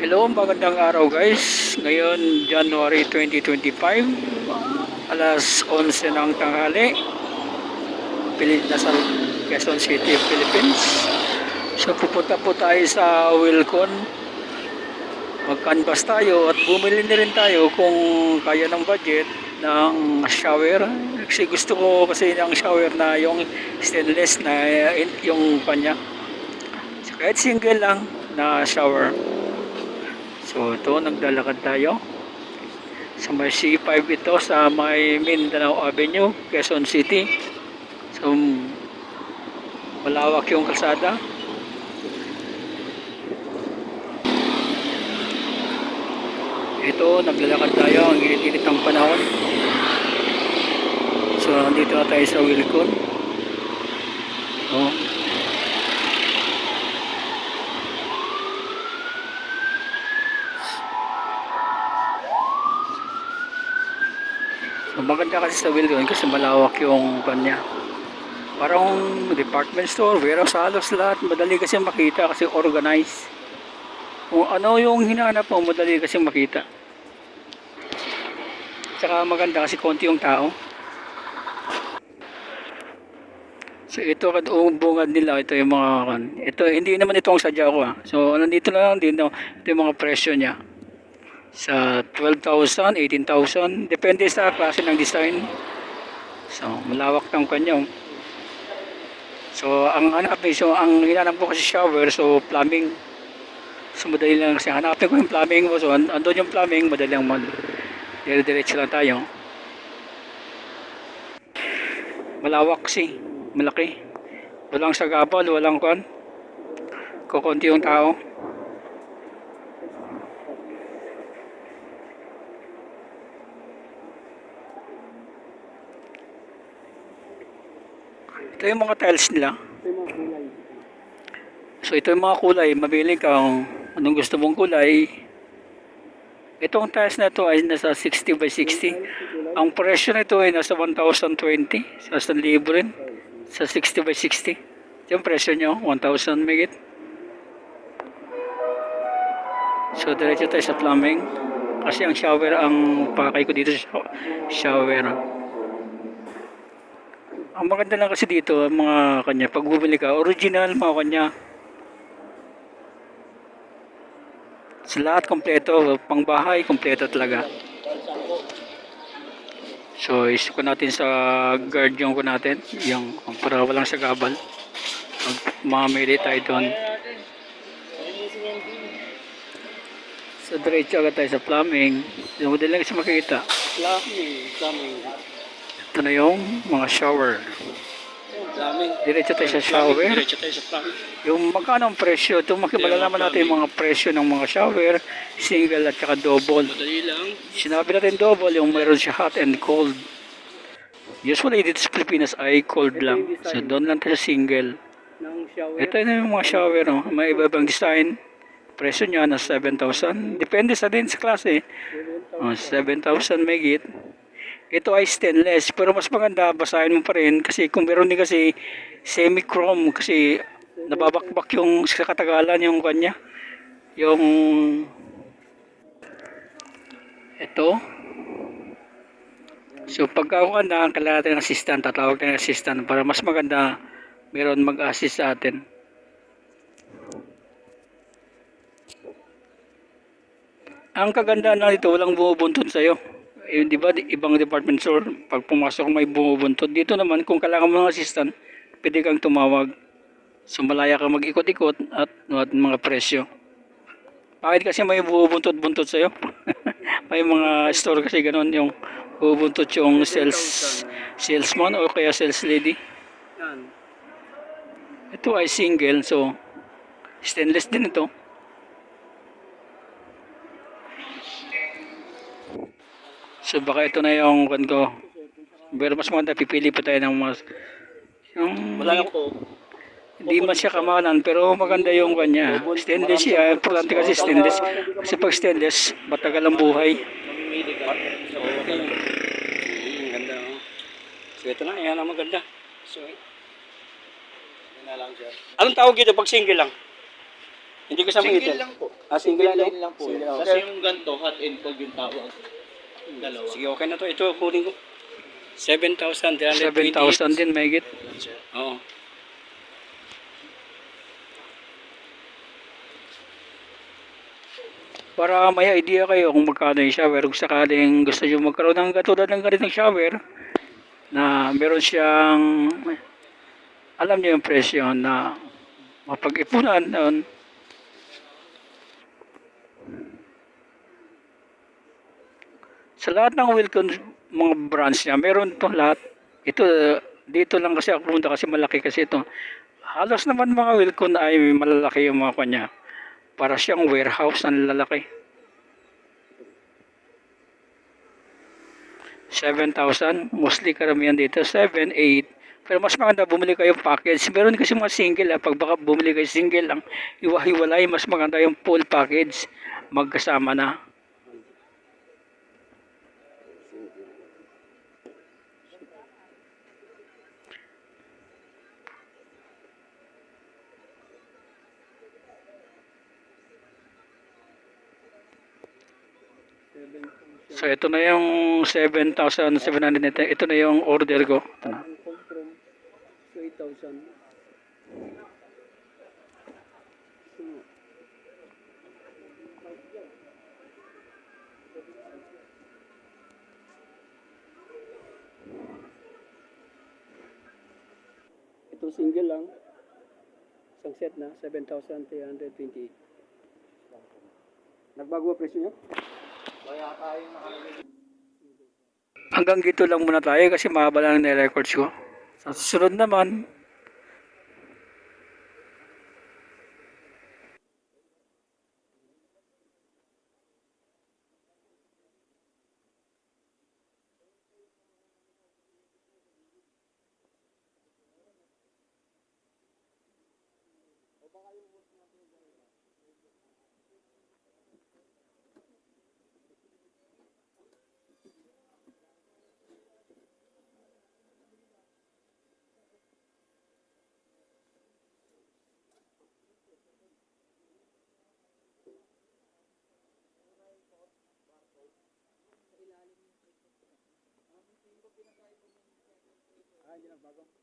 Hello, magandang araw guys. Ngayon, January 2025, alas 11 ng tanghali. Pili- Nasa Quezon City, Philippines. So pupunta po tayo sa Wilcon. Mag-canvas tayo at bumili na rin tayo kung kaya ng budget ng shower. Kasi gusto ko kasi ng shower na yung stainless na eh, yung kanya. So, kahit single lang na shower. So ito, naglalakad tayo. Sa may C5 ito, sa may Mindanao Avenue, Quezon City. So, malawak yung kalsada. Ito, naglalakad tayo. Ang init-init ng panahon. So, nandito na tayo sa Wilcon. Oh. Maganda kasi sa Wilcon kasi malawak yung kanya. Parang department store, warehouse halos lahat. Madali kasi makita kasi organized. Kung ano yung hinahanap mo, madali kasi makita. Tsaka maganda kasi konti yung tao. So ito kad bungad nila ito yung mga. Ito hindi naman ito ang sadya ko ah. So nandito na lang din ito yung mga presyo niya. Sa 12,000, 18,000, depende sa klase ng design. So malawak ng kanya. oh. So ang hanap eh, so ang hinanap ko kasi shower, so plumbing. So madali lang kasi hanapin ko yung plumbing mo. So and- andun yung plumbing, madali lang mag dire-diretso lang tayo. Malawak kasi, malaki. Walang sagabal, walang kwan. Kukunti yung tao. Ito yung mga tiles nila. So ito yung mga kulay, mabili ka kung anong gusto mong kulay. Itong tiles na ito ay nasa 60 by 60. Ang presyo nito ay nasa 1,020. Sa 1,000 rin. Sa 60 by 60. Ito yung presyo nyo, 1,000 megit. So diretso tayo sa plumbing. Kasi ang shower ang pakay ko dito sa shower. Ang maganda lang kasi dito, ang mga kanya, pag bumili ka, original mga kanya. Sa lahat kompleto, pang bahay, kompleto talaga. So, isu ko natin sa guard yung ko natin, yung para walang sagabal. Mag mamili tayo doon. So, diretso agad tayo sa plumbing. So, madali lang kasi makikita. Plumbing, plumbing. Ito na yung mga shower. Plumbing. Diretso tayo sa shower. Diretso tayo sa plumbing. Yung magkano ang presyo, ito malalaman natin yung mga presyo ng mga shower, single at saka double. Madali lang. Sinabi natin double, yung meron siya hot and cold. Usually dito sa Pilipinas ay cold lang. So doon lang tayo single. Ito na yung mga shower, oh. may iba-ibang design. Presyo niya na 7,000. Depende sa din sa klase. Oh, 7,000 megit. Ito ay stainless, pero mas maganda, basahin mo pa rin. Kasi kung meron din kasi semi-chrome, kasi nababakbak yung sa katagalan yung kanya. Yung ito. So pagka ako na, kailangan natin ng assistant, tatawag ng assistant para mas maganda meron mag-assist sa atin. Ang kagandahan na dito, walang bumubuntot sa'yo. Eh, di ba, ibang department store, pag pumasok may bumubuntot. Dito naman, kung kailangan mo ng assistant, pwede kang tumawag. So, malaya ka mag-ikot-ikot at, at mga presyo. Bakit kasi may bubuntot-buntot sa'yo? may mga store kasi ganun yung bubuntot yung sales salesman o kaya sales lady. Ito ay single, so stainless din ito. So baka ito na yung kan ko. Pero mas maganda pipili pa tayo ng mas yung Wala lang po. hindi man siya kamalan pero maganda yung kanya. Stainless siya. Importante kasi stainless. Kasi pag stainless, matagal ang buhay. So, okay. Hmm, ganda. oh. So, ito na. Yan ang maganda. So, na lang siya. Anong tawag dito pag single lang? Hindi kasama Single heater. lang po. Ah, single lang, no? line lang po. Single, Kasi yung ganito, hot and cold yung tawag. Dalawa. Sige, okay na to. Ito, kunin ko. 7,328. 7,000 din, may git. Oo. Para may idea kayo kung magkano yung shower. Kung sakaling gusto nyo magkaroon ng katulad ng ganitong shower, na meron siyang, alam nyo yung presyo na mapag-ipunan Sa lahat ng Wilcon mga branch niya, meron to lahat. Ito, dito lang kasi ako punta kasi malaki kasi ito. Halos naman mga Wilcon ay malalaki yung mga kanya. Para siyang warehouse na lalaki. 7,000. Mostly karamihan dito. 7, 8. Pero mas maganda bumili kayo package. Meron kasi mga single. Ah. Pag baka bumili kayo single lang, iwahiwalay. Mas maganda yung full package. Magkasama na. So ito na yung 7,700. Ito na yung order ko. Ito na. So, 8,000. Ito single lang. Isang set na, 7,328. Nagbago ang presyo niya? Hanggang dito lang muna tayo kasi mahaba lang na records ko. Sa susunod naman, Ah, hindi nagbago.